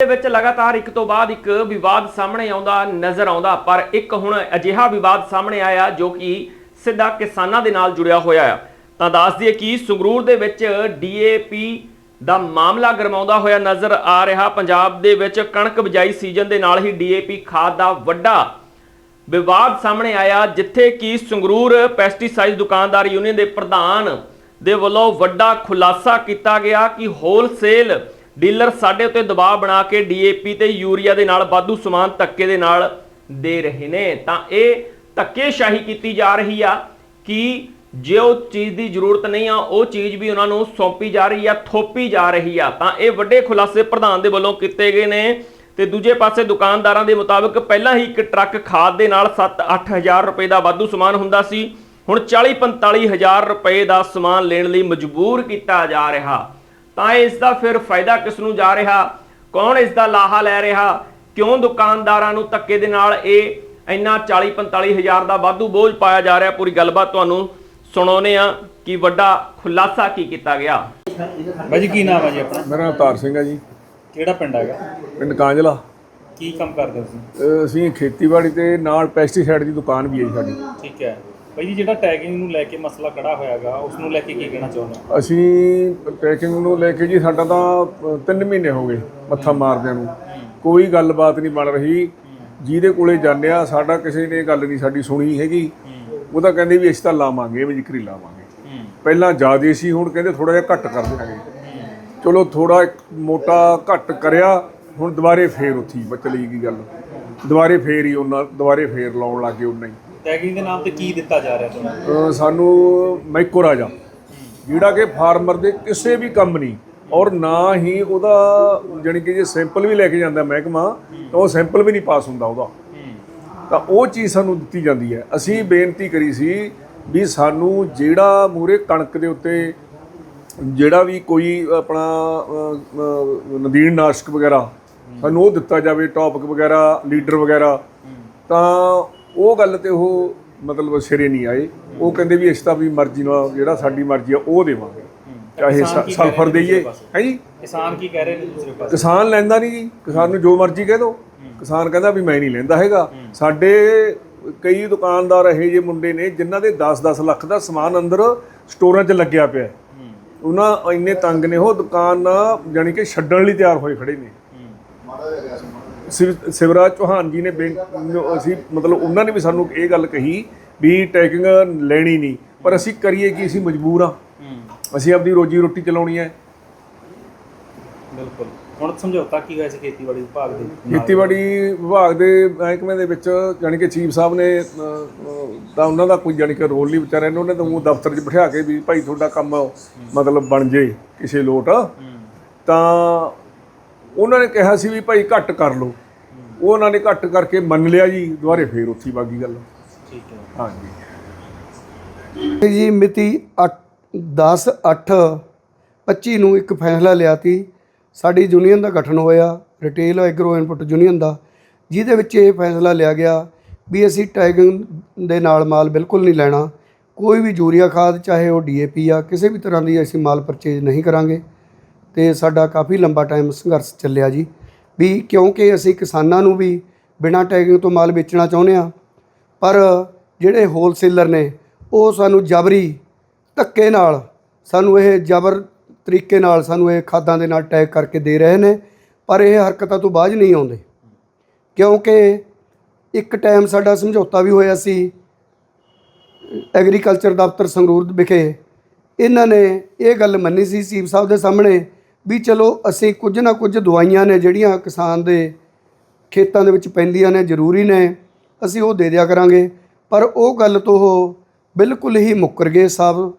ਦੇ ਵਿੱਚ ਲਗਾਤਾਰ ਇੱਕ ਤੋਂ ਬਾਅਦ ਇੱਕ ਵਿਵਾਦ ਸਾਹਮਣੇ ਆਉਂਦਾ ਨਜ਼ਰ ਆਉਂਦਾ, ਪਰ ਇੱਕ ਹੁਣ ਅਜਿਹਾ ਵਿਵਾਦ ਸਾਹਮਣੇ ਆਇਆ ਜੋ ਕਿ ਸਿੱਧਾ ਕਿਸਾਨਾਂ ਦੇ ਨਾਲ ਜੁੜਿਆ ਹੋਇਆ ਹੈ ਤਾਂ ਦੱਸ ਦਈਏ ਕਿ ਸੰਗਰੂਰ ਦੇ ਵਿੱਚ ਡੀਏਪੀ ਦਾ ਮਾਮਲਾ ਗਰਮਾਉਂਦਾ ਹੋਇਆ ਨਜ਼ਰ ਆ ਰਿਹਾ। ਪੰਜਾਬ ਦੇ ਵਿੱਚ ਕਣਕ ਬਿਜਾਈ ਸੀਜ਼ਨ ਦੇ ਨਾਲ ਹੀ ਡੀਏਪੀ ਖਾਦ ਦਾ ਵੱਡਾ ਵਿਵਾਦ ਸਾਹਮਣੇ ਆਇਆ, ਜਿੱਥੇ ਕਿ ਸੰਗਰੂਰ ਪੈਸਟੀਸਾਈਡ ਦੁਕਾਨਦਾਰ ਯੂਨੀਅਨ ਦੇ ਪ੍ਰਧਾਨ ਦੇ ਵੱਲੋਂ ਵੱਡਾ ਖੁਲਾਸਾ ਕੀਤਾ ਗਿਆ ਕਿ ਹੋਲਸੇਲ ਡੀਲਰ ਸਾਡੇ ਉੱਤੇ ਦਬਾਅ ਬਣਾ ਕੇ ਡੀਏਪੀ ਤੇ ਯੂਰੀਆ ਦੇ ਨਾਲ ਵਾਧੂ ਸਮਾਨ ਧੱਕੇ ਦੇ ਨਾਲ ਦੇ ਰਹੇ ਨੇ। ਤਾਂ ਇਹ ਧੱਕੇਸ਼ਾਹੀ ਕੀਤੀ ਜਾ ਰਹੀ ਆ ਕਿ ਜੇ ਉਹ ਚੀਜ਼ ਦੀ ਜ਼ਰੂਰਤ ਨਹੀਂ ਆ, ਉਹ ਚੀਜ਼ ਵੀ ਉਹਨਾਂ ਨੂੰ ਸੌਂਪੀ ਜਾ ਰਹੀ ਆ, ਥੋਪੀ ਜਾ ਰਹੀ ਆ। ਤਾਂ ਇਹ ਵੱਡੇ ਖੁਲਾਸੇ ਪ੍ਰਧਾਨ ਦੇ ਵੱਲੋਂ ਕੀਤੇ ਗਏ ਨੇ ਤੇ ਦੂਜੇ ਪਾਸੇ ਦੁਕਾਨਦਾਰਾਂ ਦੇ ਮੁਤਾਬਕ ਪਹਿਲਾਂ ਹੀ ਇੱਕ ਟਰੱਕ ਖਾਦ ਦੇ ਨਾਲ 7-8000 ਰੁਪਏ ਦਾ ਵਾਧੂ ਸਮਾਨ ਹੁੰਦਾ ਸੀ। ਹੁਣ 40-45000 ਰੁਪਏ ਦਾ ਸਮਾਨ ਲੈਣ ਲਈ ਮਜਬੂਰ ਕੀਤਾ ਜਾ ਰਿਹਾ। ਤਾਂ ਇਸ ਦਾ ਫਿਰ ਫਾਇਦਾ ਕਿਸ ਨੂੰ ਜਾ ਰਿਹਾ? ਕੌਣ ਇਸ ਦਾ ਲਾਹਾ ਲੈ ਰਿਹਾ? ਕਿਉਂ ਦੁਕਾਨਦਾਰਾਂ ਨੂੰ ਧੱਕੇ ਦੇ ਨਾਲ ਇਹ ਇੰਨਾ 40-45000 ਦਾ ਵਾਧੂ ਬੋਝ ਪਾਇਆ ਜਾ ਰਿਹਾ? ਪੂਰੀ ਗੱਲਬਾਤ ਤੁਹਾਨੂੰ ਸੁਣਾਉਨੇ ਆ ਕਿ ਵੱਡਾ ਖੁਲਾਸਾ ਕੀ ਕੀਤਾ ਗਿਆ। ਬਾਈ ਜੀ ਕੀ ਨਾਮ ਹੈ ਜੀ ਆਪਣਾ? ਮੇਰਾ ਨਾਮ ਤਾਰ ਸਿੰਘ ਹੈ ਜੀ। ਕਿਹੜਾ ਪਿੰਡ ਹੈਗਾ? ਪਿੰਡ ਕਾਂਜਲਾ। ਕੀ ਕੰਮ ਕਰਦੇ ਹੋ ਤੁਸੀਂ? ਅਸੀਂ ਖੇਤੀਬਾੜੀ ਤੇ ਨਾਲ ਪੈਸਟੀਸਾਈਡ ਦੀ ਦੁਕਾਨ ਵੀ ਹੈ ਜੀ ਸਾਡੀ। ਠੀਕ ਹੈ। ਬਾਈ ਜੀ, ਜਿਹੜਾ ਟੈਗਿੰਗ ਨੂੰ ਲੈ ਕੇ ਮਸਲਾ ਖੜਾ ਹੋਇਆਗਾ ਉਸ ਨੂੰ ਲੈ ਕੇ ਕੀ ਕਹਿਣਾ ਚਾਹੁੰਦੇ ਹੋ? ਅਸੀਂ ਪੈਕਿੰਗ ਨੂੰ ਲੈ ਕੇ ਜੀ, ਸਾਡਾ ਤਾਂ 3 ਮਹੀਨੇ ਹੋ ਗਏ ਮੱਥਾ ਮਾਰਦਿਆਂ ਨੂੰ। ਕੋਈ ਗੱਲਬਾਤ ਨਹੀਂ ਬਣ ਰਹੀ। ਜਿਹਦੇ ਕੋਲੇ ਜਾਂਦੇ ਆ, ਸਾਡਾ ਕਿਸੇ ਨੇ ਗੱਲ ਨਹੀਂ ਸਾਡੀ ਸੁਣੀ ਹੈਗੀ। ਉਹ ਤਾਂ ਕਹਿੰਦੇ ਵੀ ਅਸੀਂ ਤਾਂ ਲਾਵਾਂਗੇ, ਵੀ ਜ਼ਿਕਰੀ ਲਾਵਾਂਗੇ। ਪਹਿਲਾਂ ਜ਼ਿਆਦੇ ਸੀ, ਹੁਣ ਕਹਿੰਦੇ ਥੋੜਾ ਜਿਹਾ ਘੱਟ ਕਰ ਦਿਆਂਗੇ। ਚਲੋ ਥੋੜਾ ਮੋਟਾ ਘੱਟ ਕਰਿਆ, ਹੁਣ ਦੁਬਾਰੇ ਫੇਰ ਉੱਥੀ ਚਲੀ ਗਈ ਗੱਲ। ਦੁਬਾਰੇ ਫੇਰ ਹੀ ਉਹਨਾਂ, ਦੁਬਾਰੇ ਫੇਰ ਲਾਉਣ ਲੱਗੇ ਉਹਨਾਂ ਹੀ। ਟੈਗਿੰਗ ਦੇ ਨਾਮ ਤੇ ਕੀ ਦਿੱਤਾ ਜਾ ਰਿਹਾ ਤੁਹਾਨੂੰ? ਅਹ ਸਾਨੂੰ ਮੈਕੋ ਰਾਜਾ। ਜਿਹੜਾ ਕਿ ਫਾਰਮਰ ਦੇ ਕਿਸੇ ਵੀ ਕੰਮ ਨਹੀਂ ਔਰ ਨਾ ਹੀ ਉਹਦਾ ਜਾਣੀ ਕਿ ਜੇ ਸੈਂਪਲ ਵੀ ਲੈ ਕੇ ਜਾਂਦਾ ਮਹਿਕਮਾ ਤਾਂ ਉਹ ਸੈਂਪਲ ਵੀ ਨਹੀਂ ਪਾਸ ਹੁੰਦਾ ਉਹਦਾ। ਤਾਂ ਉਹ ਚੀਜ਼ ਸਾਨੂੰ ਦਿੱਤੀ ਜਾਂਦੀ ਹੈ। ਅਸੀਂ ਬੇਨਤੀ ਕਰੀ ਸੀ ਵੀ ਸਾਨੂੰ ਜਿਹੜਾ ਮੂਰੇ ਕਣਕ ਦੇ ਉੱਤੇ ਜਿਹੜਾ ਵੀ ਕੋਈ ਆਪਣਾ ਅਹ, ਅਹ, ਨਦੀਨ ਨਾਸ਼ਕ ਵਗੈਰਾ ਸਾਨੂੰ ਉਹ ਦਿੱਤਾ ਜਾਵੇ ਟੌਪਿਕ ਵਗੈਰਾ ਲੀਡਰ ਵਗੈਰਾ ਤਾਂ ਉਹ ਗੱਲ ਤੇ ਉਹ ਮਤਲਬ ਸਿਰੇ ਨਹੀਂ ਆਏ। ਉਹ ਕਹਿੰਦੇ ਵੀ ਇਸ ਤਾਂ ਵੀ ਮਰਜ਼ੀ ਨਾਲ ਜਿਹੜਾ ਸਾਡੀ ਮਰਜ਼ੀ ਆ ਉਹ ਦੇਵਾਂਗੇ। ਚਾਹੇ ਸਲਫਰ ਦਈਏ? ਹੈ ਜੀ? ਕਿਸਾਨ ਕੀ ਕਹਿ ਰਹੇ ਨੇ ਦੂਸਰੇ ਪਾਸੇ? ਕਿਸਾਨ ਲੈਂਦਾ ਨਹੀਂ ਜੀ। ਕਿਸਾਨ ਨੂੰ ਜੋ ਮਰਜ਼ੀ ਕਹਿ ਦੋ। ਕਿਸਾਨ ਕਹਿੰਦਾ ਵੀ ਮੈਂ ਨਹੀਂ ਲੈਂਦਾ ਹੈਗਾ। ਸਾਡੇ ਕਈ ਦੁਕਾਨਦਾਰ ਇਹੋ ਜਿਹੇ ਮੁੰਡੇ ਨੇ ਜਿਨ੍ਹਾਂ ਦੇ 10-10 ਲੱਖ ਦਾ ਸਮਾਨ ਅੰਦਰ ਸਟੋਰਾਂ 'ਚ ਲੱਗਿਆ ਪਿਆ। ਉਹਨਾਂ ਇੰਨੇ ਤੰਗ ਨੇ ਉਹ ਦੁਕਾਨ ਜਾਣੀ ਕਿ ਛੱਡਣ ਲਈ ਤਿਆਰ ਹੋਏ ਖੜੇ ਨੇ। ਸਿਵਰਾਜ ਚੌਹਾਨ ਜੀ ਨੇ ਅਸੀਂ ਮਤਲਬ ਉਹਨਾਂ ਨੇ ਵੀ ਸਾਨੂੰ ਇਹ ਗੱਲ ਕਹੀ ਵੀ ਟੈਕਿੰਗ ਲੈਣੀ ਨਹੀਂ ਪਰ ਅਸੀਂ ਕਰੀਏ ਕਿ ਅਸੀਂ ਮਜਬੂਰ ਆ ਅਸੀਂ ਆਪਦੀ ਰੋਜੀ ਰੋਟੀ ਚਲਾਉਣੀ ਹੈ। ਬਿਲਕੁਲ। ਹੁਣ ਸਮਝੌਤਾ ਕੀ ਹੋਇਆ ਸੀ ਖੇਤੀਬਾੜੀ ਵਿਭਾਗ ਦੇ? ਖੇਤੀਬਾੜੀ ਵਿਭਾਗ ਦੇ ਮਹਿਕਮੇ ਦੇ ਵਿੱਚ ਜਾਣੀ ਕਿ ਚੀਫ ਸਾਹਿਬ ਨੇ ਤਾਂ ਉਹਨਾਂ ਦਾ ਕੋਈ ਜਾਣੀ ਕਿ ਰੋਲ ਨਹੀਂ ਵਿਚਾਰਿਆਂ। ਨੇ ਉਹਨੇ ਤਾਂ ਉਹ ਦਫ਼ਤਰ 'ਚ ਬਿਠਾ ਕੇ ਵੀ ਭਾਈ ਤੁਹਾਡਾ ਕੰਮ ਮਤਲਬ ਬਣ ਜੇ ਕਿਸੇ ਲੋਟ। ਤਾਂ ਉਹਨਾਂ ਨੇ ਕਿਹਾ ਸੀ ਵੀ ਭਾਈ ਘੱਟ ਕਰ ਲਓ। ਉਹ ਉਹਨਾਂ ਨੇ ਘੱਟ ਕਰਕੇ ਮੰਨ ਲਿਆ ਜੀ ਦੁਬਾਰੇ ਫੇਰ ਉੱਥੀ ਬਾਗੀ ਗੱਲ। ਠੀਕ ਹੈ। ਹਾਂਜੀ। ਜੀ ਮਿਤੀ 10 8 25 ਨੂੰ ਇੱਕ ਫੈਸਲਾ ਲਿਆ ਤੀ। ਸਾਡੀ ਯੂਨੀਅਨ ਦਾ ਗਠਨ ਹੋਇਆ ਰਿਟੇਲ ਐਗਰੋ ਇਨਪੁਟ ਯੂਨੀਅਨ ਦਾ ਜਿਹਦੇ ਵਿੱਚ ਇਹ ਫੈਸਲਾ ਲਿਆ ਗਿਆ ਵੀ ਅਸੀਂ ਟੈਗਿੰਗ ਦੇ ਨਾਲ ਮਾਲ ਬਿਲਕੁਲ ਨਹੀਂ ਲੈਣਾ। ਕੋਈ ਵੀ ਯੂਰੀਆ ਖਾਦ ਚਾਹੇ ਉਹ ਡੀਏਪੀ ਆ ਕਿਸੇ ਵੀ ਤਰ੍ਹਾਂ ਦੀ ਅਸੀਂ ਮਾਲ ਪਰਚੇਜ ਨਹੀਂ ਕਰਾਂਗੇ। ਤੇ ਸਾਡਾ ਕਾਫੀ ਲੰਬਾ ਟਾਈਮ ਸੰਘਰਸ਼ ਚੱਲਿਆ ਜੀ। ਵੀ ਕਿਉਂਕਿ ਅਸੀਂ ਕਿਸਾਨਾਂ ਨੂੰ ਵੀ ਬਿਨਾਂ ਟੈਗਿੰਗ ਤੋਂ ਮਾਲ ਵੇਚਣਾ ਚਾਹੁੰਦੇ ਆ ਪਰ ਜਿਹੜੇ ਹੋਲਸੇਲਰ ਨੇ, ਉਹ ਸਾਨੂੰ ਜਬਰੀ ਧੱਕੇ ਨਾਲ ਸਾਨੂੰ ਇਹ ਜਬਰ ਤਰੀਕੇ ਨਾਲ ਸਾਨੂੰ ਇਹ ਖਾਦਾਂ ਦੇ ਨਾਲ ਟੈਗ ਕਰਕੇ ਦੇ ਰਹੇ ਨੇ, ਪਰ ਇਹ ਹਰਕਤਾਂ ਤੋਂ ਬਾਝ ਨਹੀਂ ਆਉਂਦੇ। ਕਿਉਂਕਿ ਇੱਕ ਟਾਈਮ ਸਾਡਾ ਸਮਝੌਤਾ ਵੀ ਹੋਇਆ ਸੀ ਐਗਰੀਕਲਚਰ ਦਫ਼ਤਰ ਸੰਗਰੂਰ ਵਿਖੇ। ਇਹਨਾਂ ਨੇ ਇਹ ਗੱਲ ਮੰਨੀ ਸੀ ਸੀਪ ਸਾਹਿਬ ਦੇ ਸਾਹਮਣੇ ਵੀ ਚਲੋ ਅਸੀਂ ਕੁਝ ਨਾ ਕੁਝ ਦਵਾਈਆਂ ਨੇ ਜਿਹੜੀਆਂ ਕਿਸਾਨ ਦੇ ਖੇਤਾਂ ਦੇ ਵਿੱਚ ਪੈਂਦੀਆਂ ਨੇ, ਜ਼ਰੂਰੀ ਨੇ, ਅਸੀਂ ਉਹ ਦੇ ਦਿਆ ਕਰਾਂਗੇ। ਪਰ ਉਹ ਗੱਲ ਤੋਂ ਉਹ ਬਿਲਕੁਲ ਹੀ ਮੁੱਕਰ ਗਏ ਸਾਹਿਬ।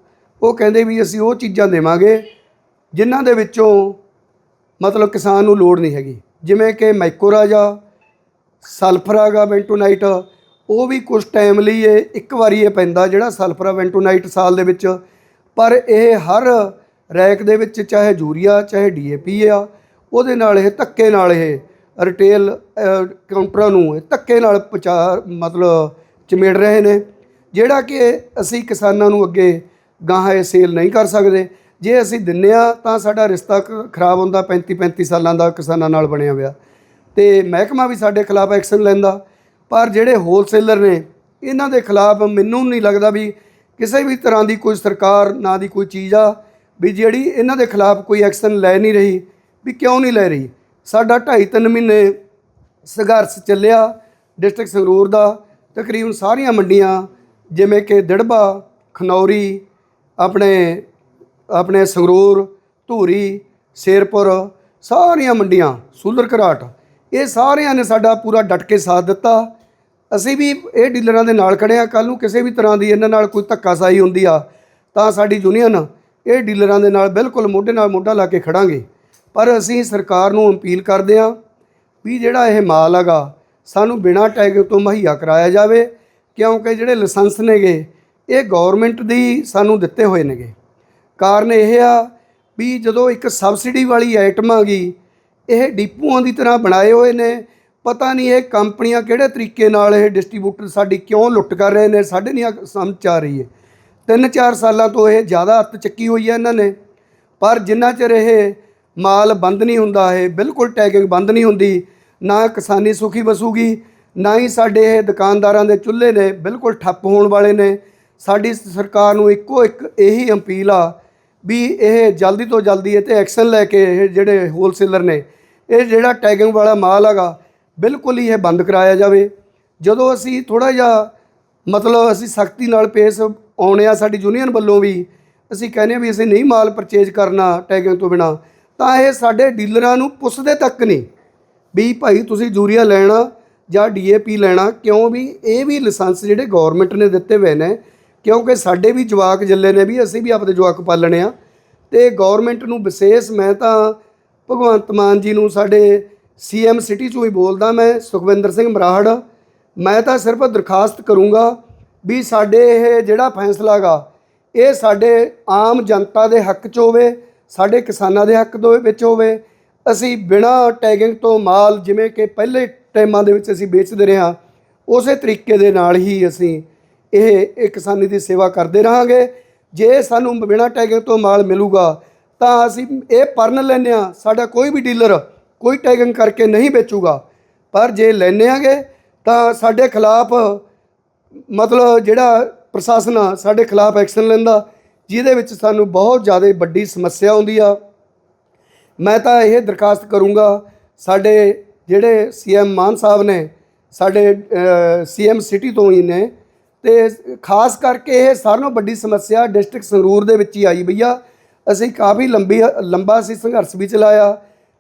ਉਹ ਕਹਿੰਦੇ ਵੀ ਅਸੀਂ ਉਹ ਚੀਜ਼ਾਂ ਦੇਵਾਂਗੇ ਜਿਨ੍ਹਾਂ ਦੇ ਵਿੱਚੋਂ ਮਤਲਬ ਕਿਸਾਨ ਨੂੰ ਲੋੜ ਨਹੀਂ ਹੈਗੀ। ਜਿਵੇਂ ਕਿ ਮਾਈਕੋਰਾਜਾ ਸਲਫਰਾਗਾ ਵੈਂਟੋਨਾਈਟ, ਉਹ ਵੀ ਕੁਝ ਟਾਈਮ ਲਈ ਇਹ ਇੱਕ ਵਾਰੀ ਇਹ ਪੈਂਦਾ ਜਿਹੜਾ ਸਲਫਰਾ ਵੈਂਟੋਨਾਈਟ ਸਾਲ ਦੇ ਵਿੱਚ। ਪਰ ਇਹ ਹਰ ਰੈਕ ਦੇ ਵਿੱਚ ਚਾਹੇ ਯੂਰੀਆ, ਚਾਹੇ ਡੀਏਪੀ ਆ, ਉਹਦੇ ਨਾਲ ਇਹ ਧੱਕੇ ਨਾਲ ਇਹ ਰਿਟੇਲ ਕਾਊਂਟਰਾਂ ਨੂੰ ਇਹ ਧੱਕੇ ਨਾਲ ਪਹੁੰਚਾ ਮਤਲਬ ਚਮੇੜ ਰਹੇ ਨੇ। ਜਿਹੜਾ ਕਿ ਅਸੀਂ ਕਿਸਾਨਾਂ ਨੂੰ ਅੱਗੇ ਗਾਹਾਂ ਇਹ ਸੇਲ ਨਹੀਂ ਕਰ ਸਕਦੇ। ਜੇ ਅਸੀਂ ਦਿੰਨੇ ਆ, ਤਾਂ ਸਾਡਾ ਰਿਸ਼ਤਾ ਖਰਾਬ ਹੁੰਦਾ 35 35 ਸਾਲਾਂ ਦਾ ਕਿਸਾਨਾਂ ਨਾਲ ਬਣਿਆ ਹੋਇਆ। ਤੇ ਮਹਿਕਮਾ ਵੀ ਸਾਡੇ ਖਿਲਾਫ ਐਕਸ਼ਨ ਲੈਂਦਾ। ਪਰ ਜਿਹੜੇ ਹੋਲਸੇਲਰ ਨੇ, ਇਹਨਾਂ ਦੇ ਖਿਲਾਫ ਮੈਨੂੰ ਨਹੀਂ ਲੱਗਦਾ ਵੀ ਕਿਸੇ ਵੀ ਤਰ੍ਹਾਂ ਦੀ ਕੋਈ ਸਰਕਾਰ, ਨਾ ਦੀ ਕੋਈ ਚੀਜ਼ ਆ ਵੀ ਜਿਹੜੀ ਇਹਨਾਂ ਦੇ ਖਿਲਾਫ ਕੋਈ ਐਕਸ਼ਨ ਲੈ ਨਹੀਂ ਰਹੀ, ਵੀ ਕਿਉਂ ਨਹੀਂ ਲੈ ਰਹੀ? ਸਾਡਾ 2.5 3 ਮਹੀਨੇ ਸੰਘਰਸ਼ ਚੱਲਿਆ, ਡਿਸਟ੍ਰਿਕਟ ਸੰਗਰੂਰ ਦਾ, ਤਕਰੀਬਨ ਸਾਰੀਆਂ ਮੰਡੀਆਂ, ਜਿਵੇਂ ਕਿ ਦਿੜਬਾ, ਖਨੌਰੀ, ਆਪਣੇ ਆਪਣੇ ਸੰਗਰੂਰ, ਧੂਰੀ, ਸ਼ੇਰਪੁਰ, ਸਾਰੀਆਂ ਮੰਡੀਆਂ, ਸੂਲਰ ਘਰਾਟ, ਇਹ ਸਾਰਿਆਂ ਨੇ ਸਾਡਾ ਪੂਰਾ ਡਟ ਕੇ ਸਾਥ ਦਿੱਤਾ। ਅਸੀਂ ਵੀ ਇਹ ਡੀਲਰਾਂ ਦੇ ਨਾਲ ਖੜੇ ਆ ਕੱਲ ਨੂੰ ਕਿਸੇ ਵੀ ਤਰ੍ਹਾਂ ਦੀ ਇਹਨਾਂ ਨਾਲ ਕੋਈ ਧੱਕਾਸ਼ਾਹੀ ਹੁੰਦੀ ਆ, ਤਾਂ ਸਾਡੀ ਯੂਨੀਅਨ ਇਹ ਡੀਲਰਾਂ ਦੇ ਨਾਲ ਬਿਲਕੁਲ ਮੋਢੇ ਨਾਲ ਮੋਢਾ ਲਾ ਕੇ ਖੜਾਂਗੇ। ਪਰ ਅਸੀਂ ਸਰਕਾਰ ਨੂੰ ਅਪੀਲ ਕਰਦੇ ਹਾਂ ਵੀ ਜਿਹੜਾ ਇਹ ਮਾਲ ਹੈਗਾ, ਸਾਨੂੰ ਬਿਨਾਂ ਟੈਗ ਤੋਂ ਮੁਹੱਈਆ ਕਰਾਇਆ ਜਾਵੇ, ਕਿਉਂਕਿ ਜਿਹੜੇ ਲਾਇਸੈਂਸ ਨੇਗੇ, ਇਹ ਗਵਰਨਮੈਂਟ ਦੀ ਸਾਨੂੰ ਦਿੱਤੇ ਹੋਏ ਨੇਗੇ। ਕਾਰਨ ਇਹ ਆ ਵੀ ਜਦੋਂ ਇੱਕ ਸਬਸਿਡੀ ਵਾਲੀ ਆਈਟਮ ਆ ਗਈ, ਇਹ ਡਿਪੂਆਂ ਦੀ ਤਰ੍ਹਾਂ ਬਣਾਏ ਹੋਏ ਨੇ। ਪਤਾ ਨਹੀਂ ਇਹ ਕੰਪਨੀਆਂ ਕਿਹੜੇ ਤਰੀਕੇ ਨਾਲ ਇਹ ਡਿਸਟ੍ਰੀਬਿਊਟਰ ਸਾਡੀ ਕਿਉਂ ਲੁੱਟ ਕਰ ਰਹੇ ਨੇ, ਸਾਡੇ ਨਹੀਂ ਸਮਝ ਆ ਰਹੀ ਹੈ। ਤਿੰਨ ਚਾਰ ਸਾਲਾਂ ਤੋਂ ਇਹ ਜ਼ਿਆਦਾ ਹੱਥ ਚੱਕੀ ਹੋਈ ਹੈ ਇਹਨਾਂ ਨੇ। ਪਰ ਜਿੰਨਾ ਚਿਰ ਇਹ ਮਾਲ ਬੰਦ ਨਹੀਂ ਹੁੰਦਾ, ਇਹ ਬਿਲਕੁਲ ਟੈਗਿੰਗ ਬੰਦ ਨਹੀਂ ਹੁੰਦੀ, ਨਾ ਕਿਸਾਨੀ ਸੁਖੀ ਵਸੂਗੀ, ਨਾ ਹੀ ਸਾਡੇ ਇਹ ਦੁਕਾਨਦਾਰਾਂ ਦੇ ਚੁੱਲ੍ਹੇ ਨੇ ਬਿਲਕੁਲ ਠੱਪ ਹੋਣ ਵਾਲੇ ਨੇ। ਸਾਡੀ ਸਰਕਾਰ ਨੂੰ ਇੱਕੋ ਇੱਕ ਇਹੀ ਅਪੀਲ ਆ ਵੀ ਇਹ ਜਲਦੀ ਤੋਂ ਜਲਦੀ ਇਹ ਤੇ ਐਕਸ਼ਨ ਲੈ ਕੇ ਇਹ ਜਿਹੜੇ ਹੋਲਸੇਲਰ ਨੇ, ਇਹ ਜਿਹੜਾ ਟੈਗਿੰਗ ਵਾਲਾ ਮਾਲ ਹੈਗਾ, ਬਿਲਕੁਲ ਹੀ ਇਹ ਬੰਦ ਕਰਾਇਆ ਜਾਵੇ। ਜਦੋਂ ਅਸੀਂ ਥੋੜਾ ਜਿਹਾ ਮਤਲਬ ਅਸੀਂ ਸਖਤੀ ਨਾਲ ਪੇਸ਼ ਆਉਣੇ ਆ ਸਾਡੀ ਯੂਨੀਅਨ ਵੱਲੋਂ ਵੀ। ਅਸੀਂ ਕਹਿੰਦੇ ਹਾਂ ਵੀ ਅਸੀਂ ਨਹੀਂ ਮਾਲ ਪਰਚੇਜ ਕਰਨਾ ਟੈਗਿੰਗ ਤੋਂ ਬਿਨਾ। ਤਾਂ ਇਹ ਸਾਡੇ ਡੀਲਰਾਂ ਨੂੰ ਪੁੱਛਦੇ ਤੱਕ ਨਹੀਂ ਵੀ ਭਾਈ ਤੁਸੀਂ ਯੂਰੀਆ ਲੈਣਾ ਜਾਂ ਡੀਏਪੀ ਲੈਣਾ, ਕਿਉਂ ਵੀ ਇਹ ਵੀ ਲਾਇਸੈਂਸ ਜਿਹੜੇ ਗਵਰਨਮੈਂਟ ਨੇ ਦਿੱਤੇ ਹੋਏ ਨੇ, ਕਿਉਂਕਿ ਸਾਡੇ ਵੀ ਜਵਾਕ ਜੱਲੇ ਨੇ ਵੀ, ਅਸੀਂ ਵੀ ਆਪਦੇ ਜਵਾਕ ਪਾਲਣੇ ਆ। ਤੇ ਗਵਰਨਮੈਂਟ ਨੂੰ ਵਿਸ਼ੇਸ਼ ਮੈਂ ਤਾਂ ਭਗਵੰਤ ਮਾਨ ਜੀ ਨੂੰ ਸਾਡੇ ਸੀਐਮ ਸਿਟੀ ਚੋਂ ਹੀ ਬੋਲਦਾ ਮੈਂ, ਸੁਖਵਿੰਦਰ ਸਿੰਘ ਮਰਾਹੜ। ਮੈਂ ਤਾਂ ਸਿਰਫ ਦਰਖਾਸਤ ਕਰੂੰਗਾ ਵੀ ਸਾਡੇ ਇਹ ਜਿਹੜਾ ਫੈਸਲਾ ਗਾ, ਇਹ ਸਾਡੇ ਆਮ ਜਨਤਾ ਦੇ ਹੱਕ 'ਚ ਹੋਵੇ, ਸਾਡੇ ਕਿਸਾਨਾਂ ਦੇ ਹੱਕ ਦੇ ਵਿੱਚ ਹੋਵੇ, ਅਸੀਂ ਬਿਨਾਂ ਟੈਗਿੰਗ ਤੋਂ ਮਾਲ ਜਿਵੇਂ ਕਿ ਪਹਿਲੇ ਟਾਈਮਾਂ ਦੇ ਵਿੱਚ ਅਸੀਂ ਵੇਚਦੇ ਰਹੇ ਹਾਂ, ਉਸੇ ਤਰੀਕੇ ਦੇ ਨਾਲ ਹੀ ਅਸੀਂ ਇਹ ਇਹ ਕਿਸਾਨੀ ਦੀ ਸੇਵਾ ਕਰਦੇ ਰਹਾਂਗੇ। ਜੇ ਸਾਨੂੰ ਬਿਨਾਂ ਟੈਗਿੰਗ ਤੋਂ ਮਾਲ ਮਿਲੂਗਾ, ਤਾਂ ਅਸੀਂ ਇਹ ਪਰਨ ਲੈਂਦੇ ਹਾਂ, ਸਾਡਾ ਕੋਈ ਵੀ ਡੀਲਰ ਕੋਈ ਟੈਗਿੰਗ ਕਰਕੇ ਨਹੀਂ ਵੇਚੂਗਾ। ਪਰ ਜੇ ਲੈਂਦੇ ਆਂਗੇ ਤਾਂ ਸਾਡੇ ਖਿਲਾਫ, ਮਤਲਬ ਜਿਹੜਾ ਪ੍ਰਸ਼ਾਸਨ ਆ, ਸਾਡੇ ਖਿਲਾਫ ਐਕਸ਼ਨ ਲੈਂਦਾ, ਜਿਹਦੇ ਵਿੱਚ ਸਾਨੂੰ ਬਹੁਤ ਜ਼ਿਆਦਾ ਵੱਡੀ ਸਮੱਸਿਆ ਆਉਂਦੀ ਆ। ਮੈਂ ਤਾਂ ਇਹ ਦਰਖਾਸਤ ਕਰੂੰਗਾ, ਸਾਡੇ ਜਿਹੜੇ ਸੀਐਮ ਮਾਨ ਸਾਹਿਬ ਨੇ, ਸਾਡੇ ਸੀਐਮ ਸਿਟੀ ਤੋਂ ਹੀ ਨੇ, ਤੇ ਖਾਸ ਕਰਕੇ ਇਹ ਸਾਰਿਆਂ ਨਾਲੋਂ ਵੱਡੀ ਸਮੱਸਿਆ ਡਿਸਟ੍ਰਿਕਟ ਸੰਗਰੂਰ ਦੇ ਵਿੱਚ ਹੀ ਆਈ ਭਈਆ ਅਸੀਂ ਕਾਫੀ ਲੰਬੀ, ਲੰਬਾ ਸੀ ਸੰਘਰਸ਼ ਵੀ ਚਲਾਇਆ,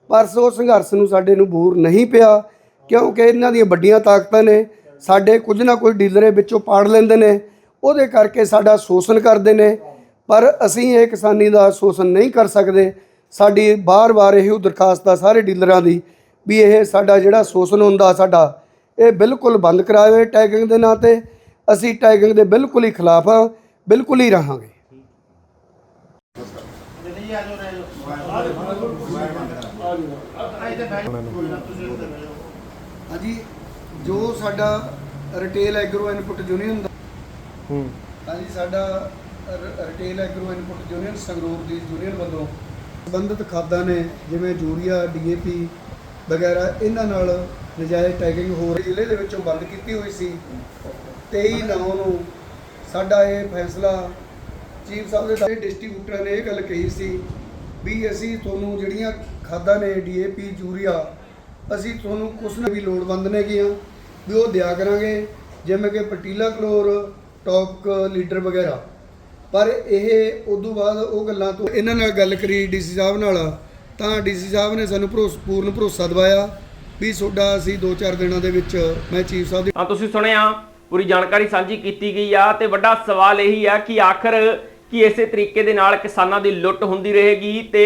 ਪਰ ਸੋ ਸੰਘਰਸ਼ ਨੂੰ ਸਾਡੇ ਨੂੰ ਬੂਰ ਨਹੀਂ ਪਿਆ। ਕਿਉਂਕਿ ਇਹਨਾਂ ਦੀਆਂ ਵੱਡੀਆਂ ਤਾਕਤਾਂ ਨੇ ਸਾਡੇ ਕੁਝ ਨਾ ਕੁਝ ਡੀਲਰੇ ਵਿੱਚੋਂ ਪਾੜ ਲੈਂਦੇ ਨੇ ਉਹਦੇ ਕਰਕੇ ਸਾਡਾ ਸ਼ੋਸ਼ਣ ਕਰਦੇ ਨੇ ਪਰ ਅਸੀਂ ਇਹ ਕਿਸਾਨੀ ਦਾ ਸ਼ੋਸ਼ਣ ਨਹੀਂ ਕਰ ਸਕਦੇ ਸਾਡੀ ਬਾਰ-ਬਾਰ ਇਹੋ ਦਰਖਾਸਤ ਆ ਸਾਰੇ ਡੀਲਰਾਂ ਦੀ ਵੀ ਇਹ ਸਾਡਾ ਜਿਹੜਾ ਸ਼ੋਸ਼ਣ ਹੁੰਦਾ ਸਾਡਾ ਇਹ ਬਿਲਕੁਲ ਬੰਦ ਕਰਾਵੇ ਟੈਗਿੰਗ ਦੇ ਨਾਂ ਤੇ ਅਸੀਂ ਟੈਗਿੰਗ ਦੇ ਬਿਲਕੁਲ ਹੀ ਖਿਲਾਫ ਆ ਬਿਲਕੁਲ ਹੀ ਰਹਾਂਗੇ ਹਾਂਜੀ ਜੋ ਸਾਡਾ ਰਿਟੇਲ ਐਗਰੋ ਇਨਪੁਟ ਯੂਨੀਅਨ ਦਾ ਹੂੰ। ਹਾਂਜੀ ਸਾਡਾ retail agro input union Sangrur ਦੀ ਯੂਨੀਅਨ ਵੱਲੋਂ ਸੰਬੰਧਿਤ ਖਾਦਾਂ ਨੇ ਜਿਵੇਂ ਯੂਰੀਆ ਡੀਏਪੀ ਵਗੈਰਾ ਇਹਨਾਂ ਨਾਲ ਨਜਾਇਜ਼ ਟੈਗਿੰਗ ਹੋ ਰਹੀ ਜ਼ਿਲ੍ਹੇ ਦੇ ਵਿੱਚੋਂ ਬੰਦ ਕੀਤੀ ਹੋਈ ਸੀ। 23 ਨੌ ਨੂੰ ਸਾਡਾ ਇਹ ਫੈਸਲਾ ਚੀਫ ਸਾਹਿਬ ਦੇ ਸਾਰੇ ਡਿਸਟ੍ਰੀਬਿਊਟਰਾਂ ਨੇ ਇਹ ਗੱਲ ਕਹੀ ਸੀ ਵੀ ਅਸੀਂ ਤੁਹਾਨੂੰ ਜਿਹੜੀਆਂ ਖਾਦਾਂ ਨੇ ਡੀਏਪੀ ਯੂਰੀਆ ਅਸੀਂ ਤੁਹਾਨੂੰ ਕੁਛ ਨਾ ਵੀ ਲੋੜਵੰਦ ਨੇ ਗੀਆਂ ਵੀ ਉਹ ਦਿਆ ਕਰਾਂਗੇ, ਜਿਵੇਂ ਕਿ ਪਟੀਲਾ ਕਲੋਰ ਟੌਪ ਲੀਡਰ ਵਗੈਰਾ। ਪਰ ਇਹ ਉਦੋਂ ਬਾਅਦ ਉਹ ਗੱਲਾਂ ਤੋਂ ਇਹਨਾਂ ਨਾਲ ਗੱਲ ਕਰੀ ਡੀਸੀ ਸਾਹਿਬ ਨਾਲ, ਤਾਂ ਡੀਸੀ ਸਾਹਿਬ ਨੇ ਸਾਨੂੰ ਭਰੋਸ, ਪੂਰਨ ਭਰੋਸਾ ਦਿਵਾਇਆ ਵੀ ਤੁਹਾਡਾ ਅਸੀਂ 2-4 ਦਿਨਾਂ ਦੇ ਵਿੱਚ ਮੈਂ ਚੀਫ ਸਾਹਿਬ ਦੀ ਹਾਂ, ਤੁਸੀਂ ਸੁਣਿਆ, ਪੂਰੀ ਜਾਣਕਾਰੀ ਸਾਂਝੀ ਕੀਤੀ ਗਈ ਆ, ਤੇ ਵੱਡਾ ਸਵਾਲ ਇਹੀ ਆ ਕਿ ਆਖਰ ਕੀ ਇਸੇ ਤਰੀਕੇ ਦੇ ਨਾਲ ਕਿਸਾਨਾਂ ਦੀ ਲੁੱਟ ਹੁੰਦੀ ਰਹੇਗੀ ਤੇ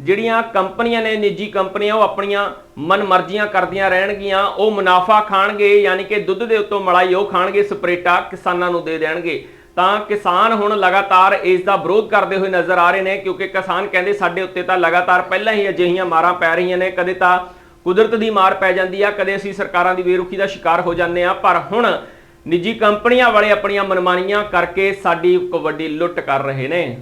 ਜਿਹੜੀਆਂ ਕੰਪਨੀਆਂ ਨੇ, ਨਿੱਜੀ ਕੰਪਨੀਆਂ, ਉਹ ਆਪਣੀਆਂ ਮਨਮਰਜ਼ੀਆਂ ਕਰਦੀਆਂ ਰਹਿਣਗੀਆਂ। ਉਹ ਮੁਨਾਫਾ ਖਾਣਗੇ, ਯਾਨੀ ਕਿ ਦੁੱਧ ਦੇ ਉੱਤੋਂ ਮਲਾਈ ਉਹ ਖਾਣਗੇ, ਸਪਰੇਟਾ ਕਿਸਾਨਾਂ ਨੂੰ ਦੇ ਦੇਣਗੇ। ਤਾਂ ਕਿਸਾਨ ਹੁਣ ਲਗਾਤਾਰ ਇਸ ਦਾ ਵਿਰੋਧ ਕਰਦੇ ਹੋਏ ਨਜ਼ਰ ਆ ਰਹੇ ਨੇ, ਕਿਉਂਕਿ ਕਿਸਾਨ ਕਹਿੰਦੇ ਸਾਡੇ ਉੱਤੇ ਤਾਂ ਲਗਾਤਾਰ ਪਹਿਲਾਂ ਹੀ ਅਜਿਹੀਆਂ ਮਾਰਾਂ ਪੈ ਰਹੀਆਂ ਨੇ, ਕਦੇ ਤਾਂ ਕੁਦਰਤ ਦੀ ਮਾਰ ਪੈ ਜਾਂਦੀ ਆ, ਕਦੇ ਅਸੀਂ ਸਰਕਾਰਾਂ ਦੀ ਬੇਰੁਖੀ ਦਾ ਸ਼ਿਕਾਰ ਹੋ ਜਾਂਦੇ ਆ। ਪਰ ਹੁਣ ਨਿੱਜੀ ਕੰਪਨੀਆਂ ਵਾਲੇ ਆਪਣੀਆਂ ਮਨਮਾਨੀਆਂ ਕਰਕੇ ਸਾਡੀ ਇੱਕ ਵੱਡੀ ਲੁੱਟ ਕਰ ਰਹੇ ਨੇ।